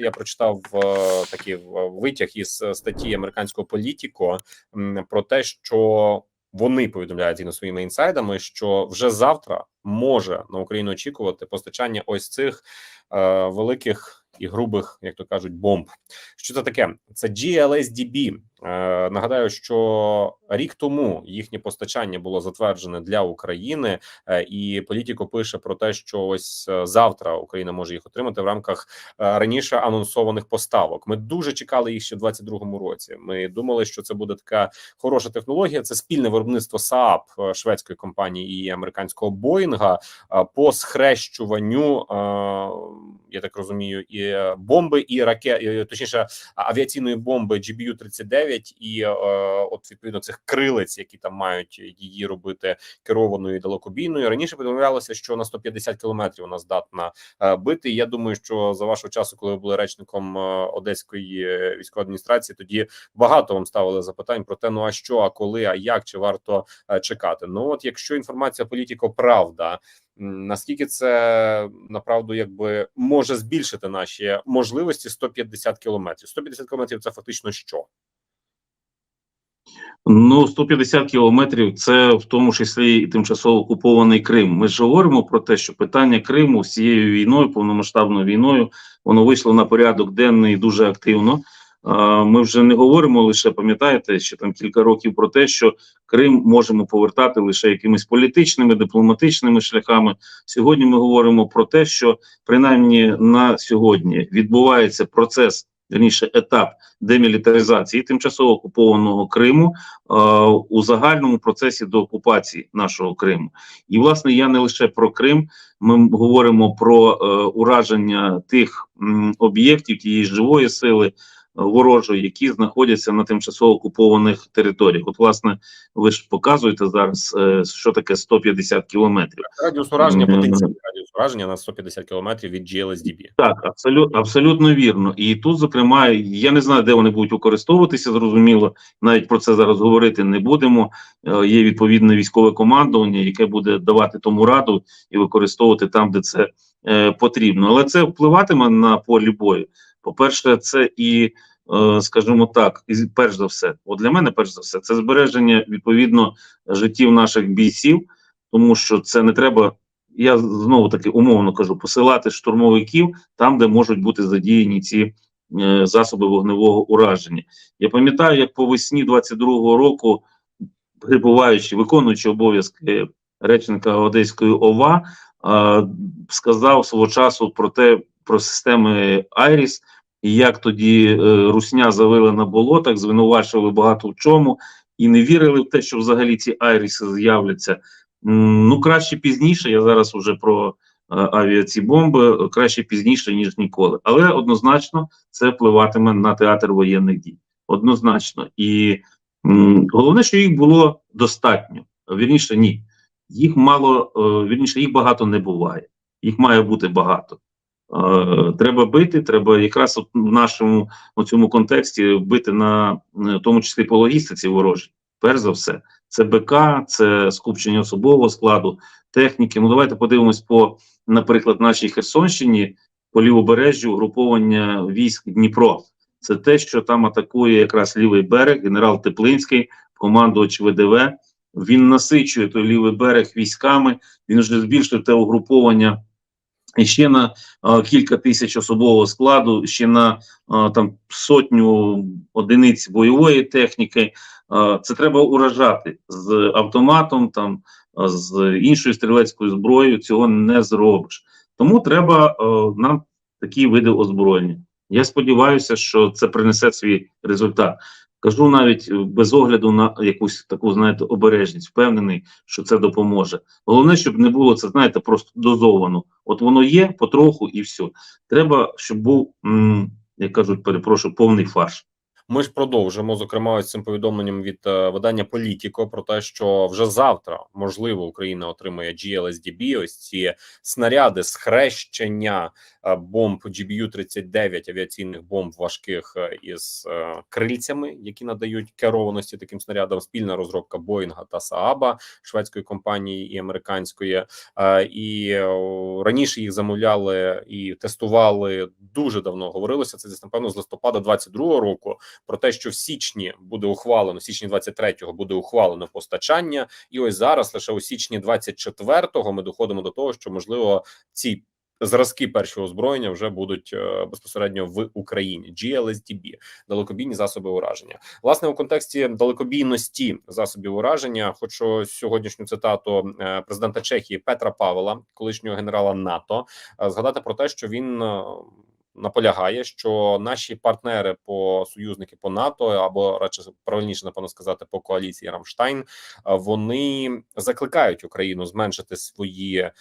Я прочитав е, такий витяг із е, статті американського політіко про те, що вони повідомляють згідно своїми інсайдами, що вже завтра може на Україну очікувати постачання ось цих е, великих і грубих, як то кажуть, бомб. Що це таке? Це GLSDB. Е, нагадаю, що рік тому їхнє постачання було затверджене для України, е, і політико пише про те, що ось е, завтра Україна може їх отримати в рамках раніше анонсованих поставок. Ми дуже чекали їх ще в 22-му році. Ми думали, що це буде така хороша технологія. Це спільне виробництво СААП шведської компанії і американського Боїнга по схрещуванню. Я так розумію, і бомби і ракет, точніше авіаційної бомби GBU-39, навіть і е, от відповідно цих крилець, які там мають її робити керованою і далекобійною. Раніше повідомлялося, що на 150 кілометрів вона здатна е, бити. Я думаю, що за вашого часу, коли ви були речником е, одеської е, військової адміністрації, тоді багато вам ставили запитань про те: ну а що, а коли, а як чи варто е, чекати? Ну от якщо інформація політико правда. Наскільки це направду якби може збільшити наші можливості 150 кілометрів? 150 кілометрів це фактично що? Ну, 150 кілометрів це в тому числі і тимчасово окупований Крим. Ми ж говоримо про те, що питання Криму з цією війною, повномасштабною війною, воно вийшло на порядок денний дуже активно. Ми вже не говоримо лише, пам'ятаєте, ще там кілька років про те, що Крим можемо повертати лише якимись політичними, дипломатичними шляхами. Сьогодні ми говоримо про те, що принаймні на сьогодні відбувається процес, верніше етап демілітаризації тимчасово окупованого Криму е, у загальному процесі до окупації нашого Криму. І власне я не лише про Крим. Ми говоримо про е, ураження тих м, об'єктів тієї живої сили е, ворожої, які знаходяться на тимчасово окупованих територіях. От, власне, ви ж показуєте зараз, е, що таке 150 кілометрів. Радіус ураження Мгм. Ураження на 150 кілометрів від GLSDB. Так, абсолютно абсолютно вірно. І тут, зокрема, я не знаю, де вони будуть використовуватися. Зрозуміло, навіть про це зараз говорити не будемо. Е, Є відповідне військове командування, яке буде давати тому раду і використовувати там, де це е, потрібно. Але це впливатиме на полі бою. По-перше, це і, е, скажімо так, і перш за все, от для мене, перш за все, це збереження відповідно життів наших бійців, тому що це не треба. Я знову таки умовно кажу, посилати штурмовиків там, де можуть бути задіяні ці е, засоби вогневого ураження. Я пам'ятаю, як по весні 22-го року, перебуваючи, виконуючи обов'язки речника Одеської ОВА, е, сказав свого часу про те, про системи Айріс, і як тоді е, Русня завили на болотах, звинувачували багато в чому, і не вірили в те, що взагалі ці Айріси з'являться. Ну, краще пізніше, я зараз уже про е, авіаці бомби, е, краще пізніше, ніж ніколи. Але однозначно це впливатиме на театр воєнних дій. Однозначно. І головне, що їх було достатньо. Вірніше, ні. Їх мало, е, вірніше, їх багато не буває. Їх має бути багато. Треба бити, треба якраз в нашому у цьому контексті бити на в тому числі по логістиці ворожій. Перш за все, це БК, це скупчення особового складу, техніки. Ну давайте подивимось по, наприклад, нашій Херсонщині, по лівобережжю угруповання військ Дніпро. Це те, що там атакує якраз лівий берег, генерал Теплинський, командувач ВДВ. Він насичує той лівий берег військами. Він вже збільшує те угруповання і ще на а, кілька тисяч особового складу, ще на а, там сотню одиниць бойової техніки. Це треба уражати з автоматом, там з іншою стрілецькою зброєю. Цього не зробиш. Тому треба а, нам такі види озброєння. Я сподіваюся, що це принесе свій результат. Кажу навіть е, без огляду на якусь таку, знаєте, обережність, впевнений, що це допоможе. Головне, щоб не було це, знаєте, просто дозовано. От воно є потроху і все. Треба, щоб був, як кажуть, перепрошую, повний фарш. Ми ж продовжимо зокрема ось цим повідомленням від е, видання Політіко про те, що вже завтра можливо Україна отримає GLSDB, ось ці снаряди схрещення е, бомб GBU-39 авіаційних бомб важких е, із е, крильцями, які надають керованості таким снарядам. Спільна розробка Боїнга та Сааба шведської компанії і американської. І раніше їх замовляли і тестували дуже давно. Говорилося це десь напевно з листопада 22-го року. Про те, що в січні буде ухвалено, в січні 23-го буде ухвалено постачання, і ось зараз, лише у січні 24-го, ми доходимо до того, що можливо ці зразки першого озброєння вже будуть е, безпосередньо в Україні. GLSDB – далекобійні засоби ураження. Власне, у контексті далекобійності засобів ураження, хочу сьогоднішню цитату е, президента Чехії Петра Павла, колишнього генерала НАТО, е, згадати про те, що він. Наполягає, що наші партнери по союзники по НАТО або радше правильніше напевно сказати по коаліції Рамштайн, е, вони закликають Україну зменшити свої е,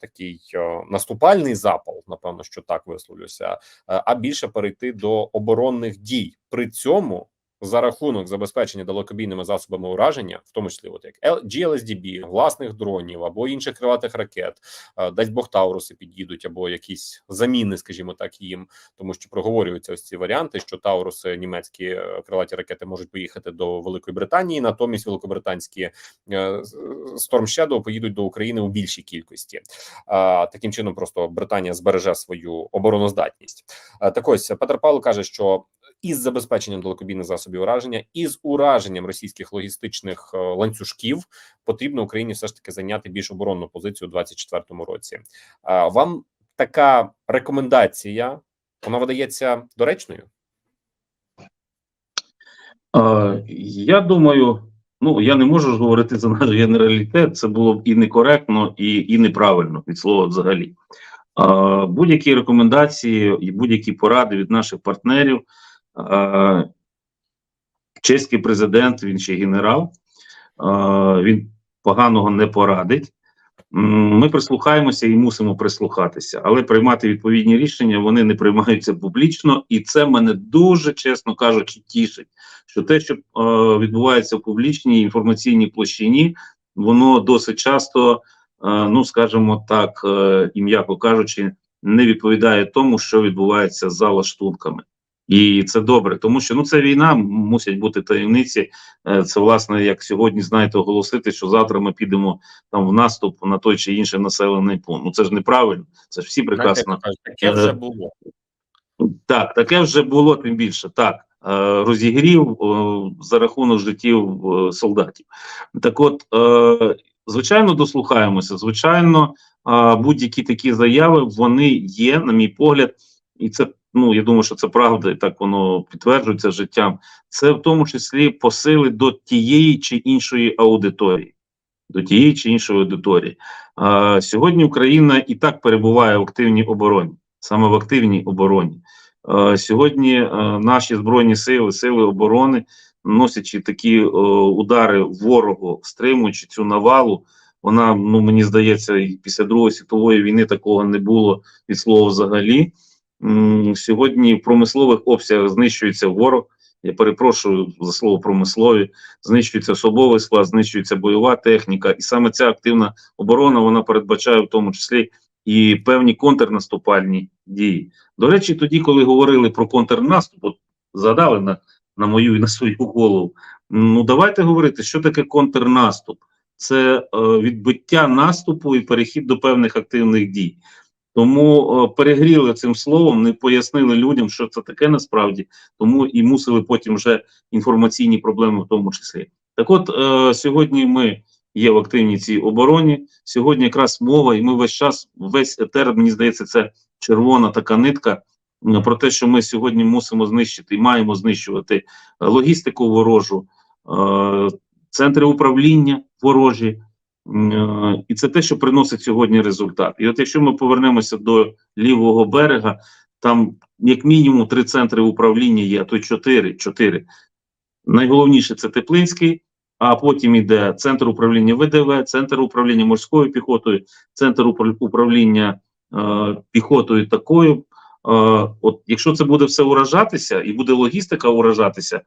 такий е, наступальний запал, напевно, що так висловлюся, а більше перейти до оборонних дій. При цьому за рахунок забезпечення далекобійними засобами ураження, в тому числі, от як GLSDB, власних дронів або інших крилатих ракет, е, дасть Бог Тауруси підійдуть, або якісь заміни, скажімо так, їм, тому що проговорюються ось ці варіанти, що Тауруси, німецькі е, крилаті ракети можуть поїхати до Великої Британії, натомість великобританські е, Storm Shadow поїдуть до України у більшій кількості. Таким чином, просто Британія збереже свою обороноздатність. Так ось Петр Павло каже, що із забезпеченням далекобійних засобів ураження, і з ураженням російських логістичних е, ланцюжків потрібно Україні все ж таки зайняти більш оборонну позицію у 2024 році. Вам така рекомендація вона видається доречною? Я думаю, ну я не можу ж говорити за наш генералітет, це було б і некоректно, і, і неправильно від слова взагалі. Будь-які рекомендації і будь-які поради від наших партнерів. Чеський президент, він ще генерал, він поганого не порадить. Ми прислухаємося і мусимо прислухатися, але приймати відповідні рішення вони не приймаються публічно, і це мене дуже чесно кажучи тішить. Що те, що е, відбувається в публічній інформаційній площині, воно досить часто, е, ну скажімо так, е, і м'яко кажучи, не відповідає тому, що відбувається за лаштунками. І це добре, тому що ну це війна, мусять бути таємниці. Е, Це власне, як сьогодні знаєте, оголосити, що завтра ми підемо там в наступ на той чи інший населений пункт. Ну це ж неправильно. Це ж всі прекрасно. Таке вже було. Так, таке вже було тим більше. Так, е, розігрів е, за рахунок життів е, солдатів. Так, от, е, звичайно, дослухаємося. Звичайно, е, будь-які такі заяви вони є, на мій погляд, і це. Ну, я думаю, що це правда, і так воно підтверджується життям. Це в тому числі посили до тієї чи іншої аудиторії. До тієї чи іншої аудиторії. А, сьогодні Україна і так перебуває в активній обороні, саме в активній обороні. Е, Сьогодні е, наші збройні сили, сили оборони, носячи такі е, удари ворогу, стримуючи цю навалу, вона, ну мені здається, і після Другої світової війни такого не було від слова взагалі. Сьогодні в промислових обсягах знищується ворог. Я перепрошую за слово промислові, знищується особовий склад, знищується бойова техніка, і саме ця активна оборона вона передбачає в тому числі і певні контрнаступальні дії. До речі, тоді, коли говорили про контрнаступ, от згадали на, на мою і на свою голову. Ну давайте говорити, що таке контрнаступ. Це е, відбиття наступу і перехід до певних активних дій. Тому е, перегріли цим словом, не пояснили людям, що це таке насправді, тому і мусили потім вже інформаційні проблеми в тому числі. Так от е, сьогодні ми є в активній цій обороні. Сьогодні якраз мова, і ми весь час, весь етер, мені здається, це червона така нитка про те, що ми сьогодні мусимо знищити і маємо знищувати е, логістику ворожу, е, центри управління ворожі. Е, І це те, що приносить сьогодні результат. І от якщо ми повернемося до лівого берега, там як мінімум три центри управління є, а то чотири. чотири. Найголовніше це Теплинський, а потім йде центр управління ВДВ, центр управління морською піхотою, центр управління е, піхотою такою. Е, от якщо це буде все уражатися і буде логістика уражатися,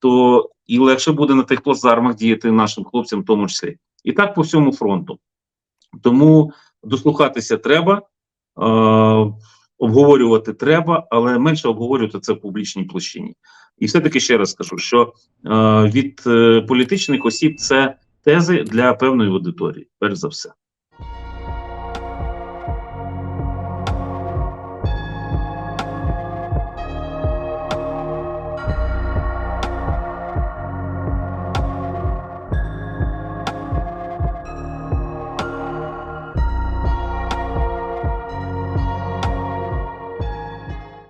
то і легше буде на тих плацдармах діяти нашим хлопцям, в тому числі. І так по всьому фронту. Тому дослухатися треба. Е, обговорювати треба, але менше обговорювати це в публічній площині. І все-таки ще раз скажу, що е, від е, політичних осіб це тези для певної аудиторії, перш за все.